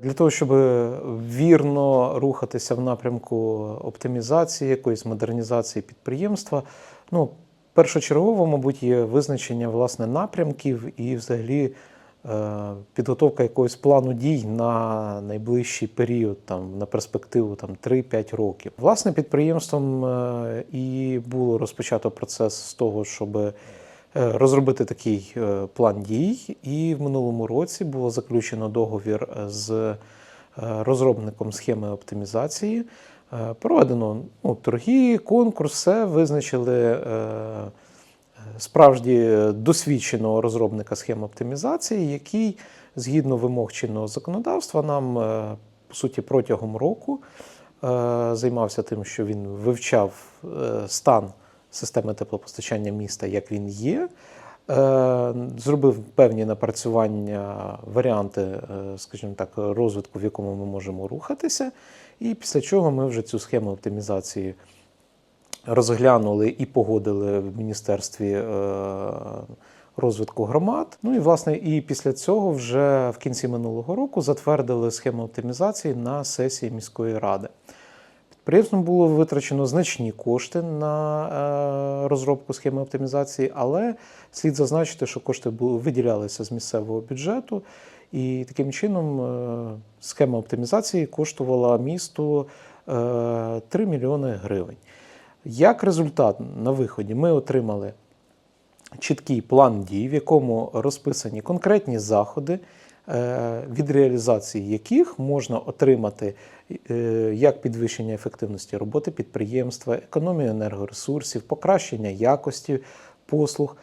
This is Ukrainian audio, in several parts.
Для того, щоб вірно рухатися в напрямку оптимізації, якоїсь модернізації підприємства, ну, першочергово, мабуть, є визначення власне напрямків і взагалі е, підготовка якогось плану дій на найближчий період, там, на перспективу там, 3-5 років. Власне, підприємством е, і було розпочато процес з того, щоб е, розробити такий е, план дій, і в минулому році було заключено договір з е, розробником схеми оптимізації. Е, Проведено ну, торги, конкурс, все визначили е, справді досвідченого розробника схем оптимізації, який згідно вимог чинного законодавства нам е, по суті протягом року е, займався тим, що він вивчав е, стан системи теплопостачання міста, як він є. е, Зробив певні напрацювання, варіанти, е, скажімо так, розвитку, в якому ми можемо рухатися. І після чого ми вже цю схему оптимізації розглянули і погодили в Міністерстві е, розвитку громад. Ну і власне, і після цього вже в кінці минулого року затвердили схему оптимізації на сесії міської ради. Підприємством було витрачено значні кошти на е, розробку схеми оптимізації, але слід зазначити, що кошти виділялися з місцевого бюджету, і таким чином е, схема оптимізації коштувала місту е, 3 мільйони гривень. Як результат на виході ми отримали чіткий план дій, в якому розписані конкретні заходи, е, від реалізації яких можна отримати е, як підвищення ефективності роботи підприємства, економію енергоресурсів, покращення якості послуг.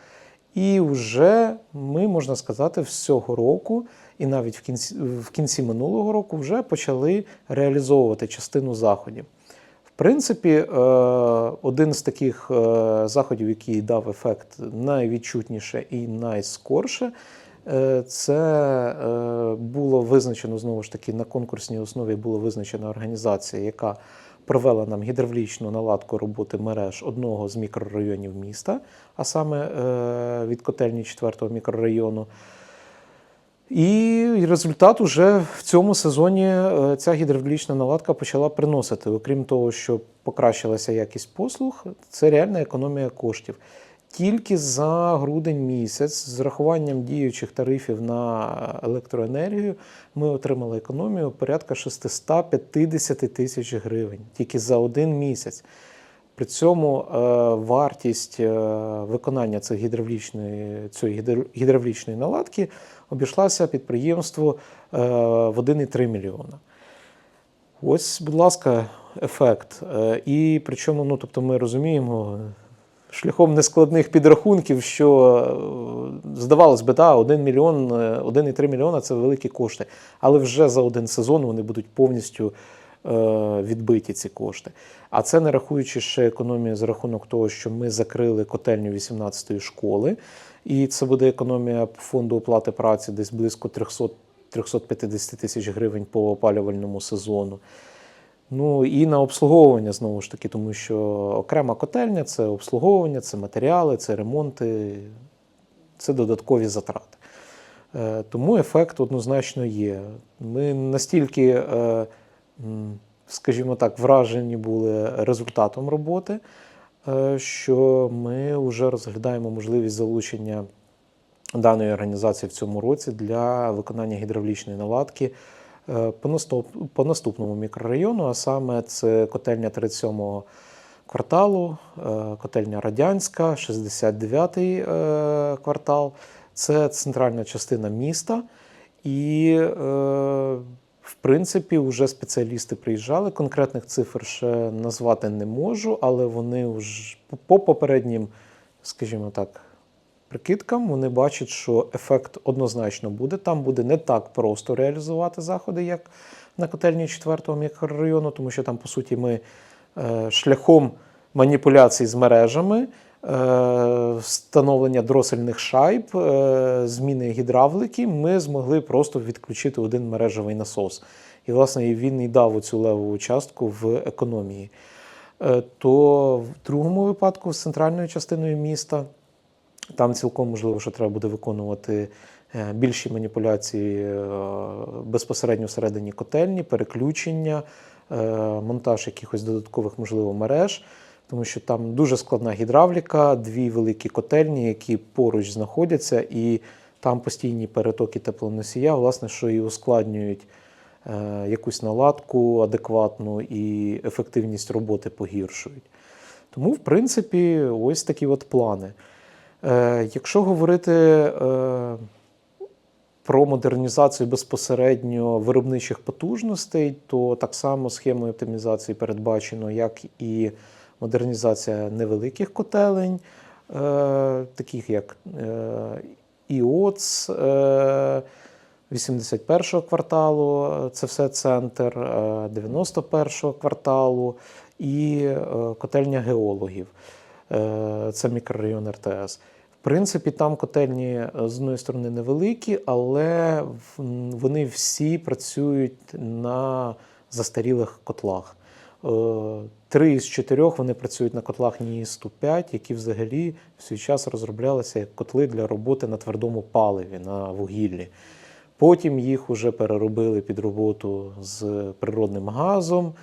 І вже ми, можна сказати, з цього року, і навіть в кінці, в кінці минулого року вже почали реалізовувати частину заходів. В принципі, е, один з таких е, заходів, який дав ефект найвідчутніше і найскорше, е, це е, було визначено знову ж таки на конкурсній основі було визначена організація, яка провела нам гідравлічну наладку роботи мереж одного з мікрорайонів міста, а саме е, від котельні 4-го мікрорайону. І результат уже в цьому сезоні е, ця гідравлічна наладка почала приносити. Окрім того, що покращилася якість послуг, це реальна економія коштів. Тільки за грудень місяць, з рахуванням діючих тарифів на електроенергію, ми отримали економію порядка 650 тисяч гривень тільки за один місяць. При цьому е, вартість е, виконання цих гідравлічної, цієї гідравлічної наладки обійшлася підприємству е, в 1,3 мільйона. Ось, будь ласка, ефект. І причому, ну тобто, ми розуміємо, шляхом нескладних підрахунків, що е, здавалось би, да, 1 мільйон, е, 1,3 мільйона це великі кошти, але вже за один сезон вони будуть повністю е, відбиті ці кошти. А це не рахуючи ще економію за рахунок того, що ми закрили котельню 18-ї школи, і це буде економія фонду оплати праці десь близько 300 350 тисяч гривень по опалювальному сезону. Ну і на обслуговування знову ж таки, тому що окрема котельня це обслуговування, це матеріали, це ремонти, це додаткові затрати. Е, Тому ефект однозначно є. Ми настільки, е, скажімо так, вражені були результатом роботи, е, що ми вже розглядаємо можливість залучення даної організації в цьому році для виконання гідравлічної наладки по наступ- по наступному мікрорайону, а саме це котельня 37-го кварталу, е, котельня Радянська, 69-й е, квартал. Це центральна частина міста. І, е, в принципі, вже спеціалісти приїжджали. Конкретних цифр ще назвати не можу, але вони вже по попереднім, скажімо так, прикидкам, вони бачать, що ефект однозначно буде. Там буде не так просто реалізувати заходи, як на котельні 4-го мікрорайону, тому що там, по суті, ми е, шляхом маніпуляцій з мережами, е, встановлення дросельних шайб, е, зміни гідравлики, ми змогли просто відключити один мережевий насос. І, власне, він і дав оцю левову частку в економії. То в другому випадку з центральною частиною міста там цілком можливо, що треба буде виконувати е, більші маніпуляції е, безпосередньо всередині котельні, переключення, е, монтаж якихось додаткових, можливо, мереж, тому що там дуже складна гідравліка, дві великі котельні, які поруч знаходяться, і там постійні перетоки теплоносія, власне, що і ускладнюють якусь наладку адекватну і ефективність роботи погіршують. Тому, в принципі, ось такі от плани. Е, Якщо говорити е, про модернізацію безпосередньо виробничих потужностей, то так само схемою оптимізації передбачено, як і модернізація невеликих котелень, е, таких як ІОЦ. Е, 81-го кварталу, це все центр, е, 91-го кварталу і котельня геологів. Це мікрорайон РТС. Принципі, там котельні е, з одної сторони невеликі, але вони всі працюють на застарілих котлах. Е, Три із чотирьох вони працюють на котлах НІІ-105, які взагалі в свій час розроблялися як котли для роботи на твердому паливі, на вугіллі. Потім їх вже переробили під роботу з природним газом,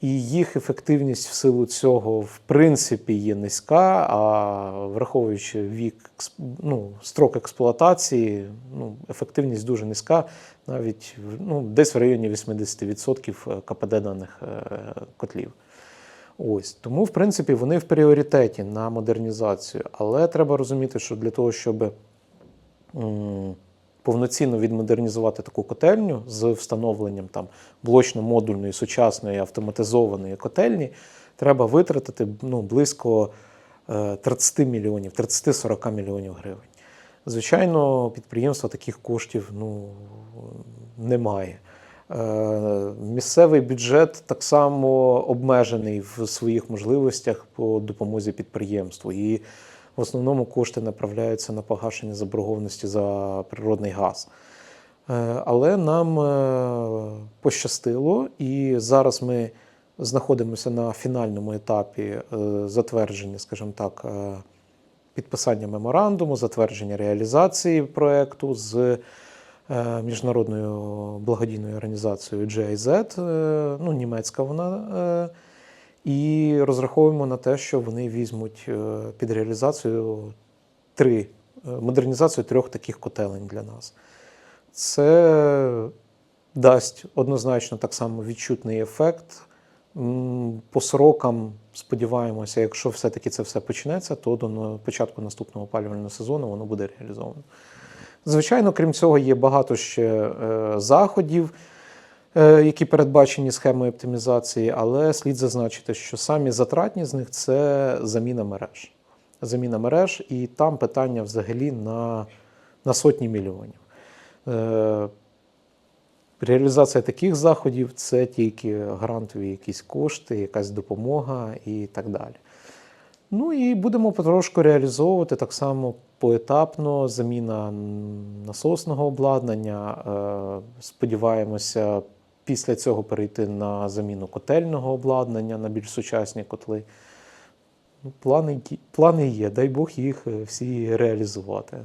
і їх ефективність в силу цього, в принципі, є низька, а враховуючи вік, ну, строк експлуатації, ну, ефективність дуже низька, навіть ну, десь в районі 80% КПД даних е, котлів. Ось тому, в принципі, вони в пріоритеті на модернізацію. Але треба розуміти, що для того, щоб повноцінно відмодернізувати таку котельню з встановленням там блочно-модульної сучасної автоматизованої котельні, треба витратити ну, близько е, 30 мільйонів, 30-40 мільйонів гривень. Звичайно, підприємства таких коштів ну, немає. Е, Місцевий бюджет так само обмежений в своїх можливостях по допомозі підприємству. І в основному кошти направляються на погашення заборгованості за природний газ. Е, Але нам е, пощастило, і зараз ми знаходимося на фінальному етапі е, затвердження, скажімо так, підписання меморандуму, затвердження реалізації проекту з міжнародною благодійною організацією GIZ, ну, німецька вона. І розраховуємо на те, що вони візьмуть е, під реалізацію три е, модернізацію трьох таких котелень для нас. Це дасть однозначно так само відчутний ефект. По срокам сподіваємося, якщо все-таки це все почнеться, то до початку наступного опалювального сезону воно буде реалізовано. Звичайно, крім цього, є багато ще е, заходів, які передбачені схемою оптимізації, але слід зазначити, що самі затратні з них це заміна мереж. Заміна мереж, і там питання взагалі на, на сотні мільйонів. Е, Реалізація таких заходів це тільки грантові якісь кошти, якась допомога і так далі. Ну і будемо потрошку реалізовувати так само поетапно заміна насосного обладнання. Е, Сподіваємося, після цього перейти на заміну котельного обладнання на більш сучасні котли. Ну, плани, плани є, дай Бог їх е, всі реалізувати.